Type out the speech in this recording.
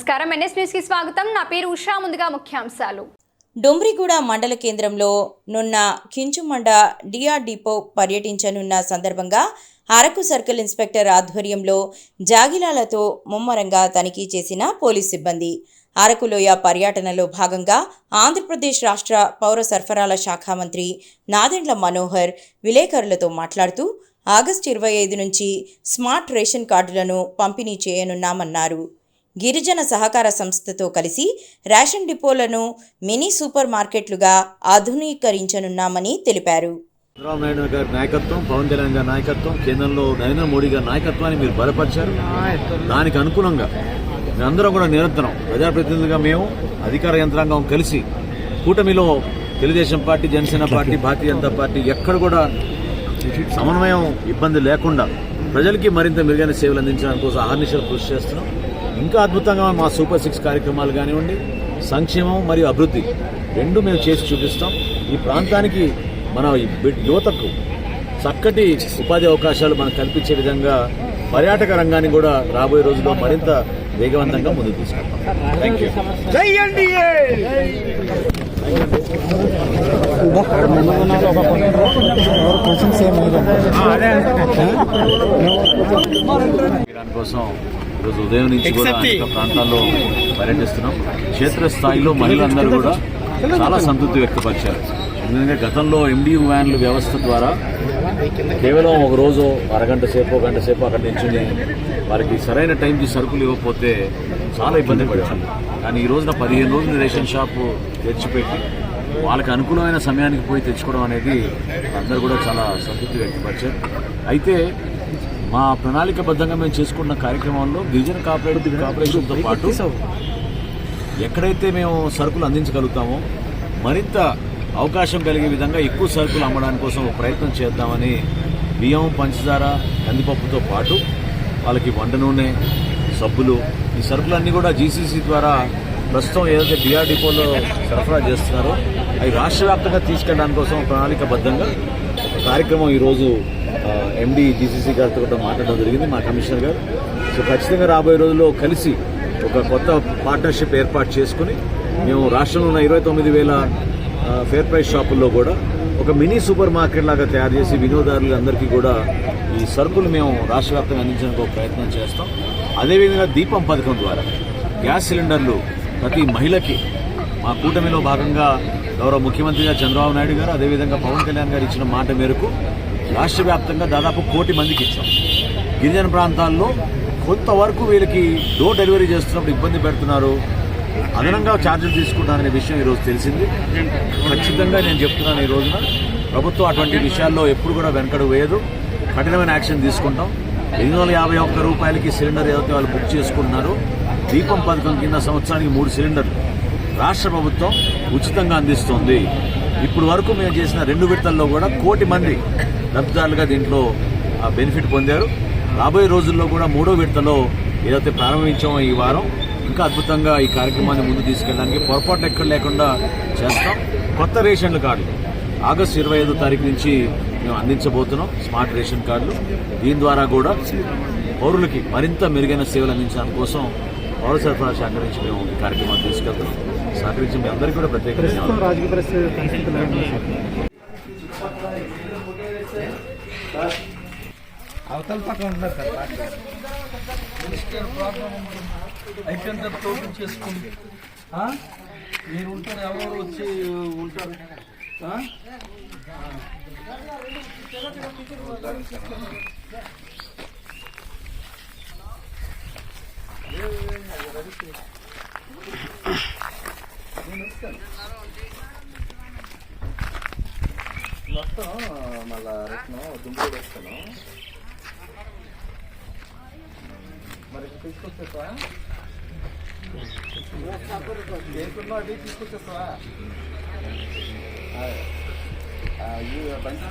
నమస్కారం. ఎన్ఎస్ న్యూస్కి స్వాగతం. నా పేరు ఉషా. ముందుగా ముఖ్యాంశాలు. డొంబ్రిగూడ మండల కేంద్రంలో నున్న కించుమండ డిఆర్ డిపో పర్యటించనున్న సందర్భంగా అరకు సర్కిల్ ఇన్స్పెక్టర్ ఆధ్వర్యంలో జాగిలాలతో ముమ్మరంగా తనిఖీ చేసిన పోలీస్ సిబ్బంది. అరకులోయ పర్యటనలో భాగంగా ఆంధ్రప్రదేశ్ రాష్ట్ర పౌర సరఫరాల శాఖ మంత్రి నాదెండ్ల మనోహర్ విలేకరులతో మాట్లాడుతూ ఆగస్టు ఇరవై ఐదు నుంచి స్మార్ట్ రేషన్ కార్డులను పంపిణీ చేయనున్నామన్నారు. గిరిజన సహకార సంస్థతో కలిసి రేషన్ డిపోలను మినీ సూపర్ మార్కెట్లుగా ఆధునీకరించనున్నామని తెలిపారు. చంద్రబాబు నాయుడు గారి నాయకత్వం పవన్ కళ్యాణ్ గారి నాయకత్వం కేంద్రంలో నరేంద్ర మోడీ గారి నాయకత్వాన్ని మీరు బలపరిచారు. దానికి అనుగుణంగా మేమందరం కూడా నిరంతరం ప్రజాప్రతినిధులుగా మేము అధికార యంత్రాంగం కలిసి కూటమిలో Telugu Desam party Janasena party Bharatiya Janata party ఎక్కడ కూడా సమన్వయం ఇబ్బంది లేకుండా ప్రజలకి మరింత మెరుగైన సేవలు అందించడానికి కోసం ఆహర్నిశలు కృషి చేస్తున్నాం. ఇంకా అద్భుతంగా మా సూపర్ సిక్స్ కార్యక్రమాలు కానివ్వండి సంక్షేమం మరియు అభివృద్ధి రెండు మేము చేసి చూపిస్తాం. ఈ ప్రాంతానికి మన యువతకు చక్కటి ఉపాధి అవకాశాలు మనకు కల్పించే విధంగా పర్యాటక రంగాన్ని కూడా రాబోయే రోజుల్లో మరింత వేగవంతంగా ముందుకు తీసుకెళ్తాం. థ్యాంక్ యూ దానికోసం ఈరోజు ఉదయం నుంచి కూడా అనేక ప్రాంతాల్లో పర్యటిస్తున్నాం. క్షేత్రస్థాయిలో మహిళలందరూ కూడా చాలా సంతృప్తి వ్యక్తపరిచారు. ఎందుకంటే గతంలో ఎండియు వ్యాన్లు వ్యవస్థ ద్వారా కేవలం ఒక రోజు అరగంట సేపు గంట సేపు అక్కడ నించుని వారికి సరైన టైంకి సరుకులు ఇవ్వకపోతే చాలా ఇబ్బంది పడేవాళ్ళు. కానీ ఈ రోజున పదిహేను రోజులు రేషన్ షాపు తెచ్చిపెట్టి వాళ్ళకి అనుకూలమైన సమయానికి పోయి తెచ్చుకోవడం అనేది అందరూ కూడా చాలా సంతృప్తి వ్యక్తపరిచారు. అయితే మా ప్రణాళికబద్ధంగా మేము చేసుకున్న కార్యక్రమంలో గిరిజన కార్పొరేటివ్ కార్పొరేషన్తో పాటు ఎక్కడైతే మేము సరుకులు అందించగలుగుతామో మరింత అవకాశం కలిగే విధంగా ఎక్కువ సరుకులు అమ్మడానికి కోసం ప్రయత్నం చేద్దామని బియ్యం పంచదార కందిపప్పుతో పాటు వాళ్ళకి వంట నూనె సబ్బులు ఈ సరుకులన్నీ కూడా జీసీసీ ద్వారా ప్రస్తుతం ఏదైతే బిఆర్ డిపోలో సరఫరా చేస్తున్నారో అవి రాష్ట్ర వ్యాప్తంగా తీసుకెళ్ళడానికి కోసం ప్రణాళికబద్ధంగా కార్యక్రమం ఈరోజు ఎండి జీసీసీ గారితో కూడా మాట్లాడడం జరిగింది మా కమిషనర్ గారు. సో ఖచ్చితంగా రాబోయే రోజుల్లో కలిసి ఒక కొత్త పార్ట్నర్షిప్ ఏర్పాటు చేసుకుని మేము రాష్ట్రంలో ఉన్న ఇరవై తొమ్మిది వేల ఫేర్ ప్రైస్ షాపుల్లో కూడా ఒక మినీ సూపర్ మార్కెట్ లాగా తయారు చేసి వినియోగదారులు అందరికీ కూడా ఈ సరుకులు మేము రాష్ట్ర వ్యాప్తంగా అందించడానికి ఒక ప్రయత్నం చేస్తాం. అదేవిధంగా దీపం పథకం ద్వారా గ్యాస్ సిలిండర్లు ప్రతి మహిళకి మా కూటమిలో భాగంగా గౌరవ ముఖ్యమంత్రిగా చంద్రబాబు నాయుడు గారు అదేవిధంగా పవన్ కళ్యాణ్ గారు ఇచ్చిన మాట మేరకు రాష్ట్ర వ్యాప్తంగా దాదాపు కోటి మందికి ఇచ్చాం. గిరిజన ప్రాంతాల్లో కొంతవరకు వీళ్ళకి డోర్ డెలివరీ చేస్తున్నప్పుడు ఇబ్బంది పెడుతున్నారు. అదనంగా ఛార్జీలు తీసుకుంటున్నారనే విషయం ఈరోజు తెలిసింది. ఖచ్చితంగా నేను చెప్తున్నాను ఈ రోజున ప్రభుత్వం అటువంటి విషయాల్లో ఎప్పుడు కూడా వెనకడు వేయదు. కఠినమైన యాక్షన్ తీసుకుంటాం. ఎనిమిది వందల యాభై ఒక్క రూపాయలకి సిలిండర్ ఏదైతే వాళ్ళు బుక్ చేసుకుంటున్నారో దీపం పథకం కింద సంవత్సరానికి మూడు సిలిండర్లు. రాష్ట్ర ప్రభుత్వం ఉచితంగా అందిస్తుంది. ఇప్పుడు వరకు మేము చేసిన రెండు విడతల్లో కూడా కోటి మంది లబ్ధిదారులుగా దీంట్లో ఆ బెనిఫిట్ పొందారు. రాబోయే రోజుల్లో కూడా మూడో విడతలో ఏదైతే ప్రారంభించామో ఈ వారం ఇంకా అద్భుతంగా ఈ కార్యక్రమాన్ని ముందు తీసుకెళ్ళడానికి పొరపాటు ఎక్కడ లేకుండా చేస్తాం. కొత్త రేషన్ల కార్డులు ఆగస్టు ఇరవై ఐదో తారీఖు నుంచి మేము అందించబోతున్నాం స్మార్ట్ రేషన్ కార్డులు. దీని ద్వారా కూడా పౌరులకి మరింత మెరుగైన సేవలు అందించడానికి కోసం పౌర సరఫరా శాఖ నుంచి మేము ఈ కార్యక్రమాన్ని తీసుకెళ్తున్నాం. సహకరించి మీ అందరికీ కూడా ప్రత్యేక? అవతల పక్కన ఉన్నారు సార్ అయిపోయిన చేసుకోండి ఆ? మీరు ఉంటారు ఎవరెవరు వచ్చి ఉంటారు? వస్తాను మళ్ళా రత్నం దుంపలు వస్తాను మరి తీసుకొచ్చేస్తా దేనికున్నా అది తీసుకొచ్చేస్తావా? ఈ బండి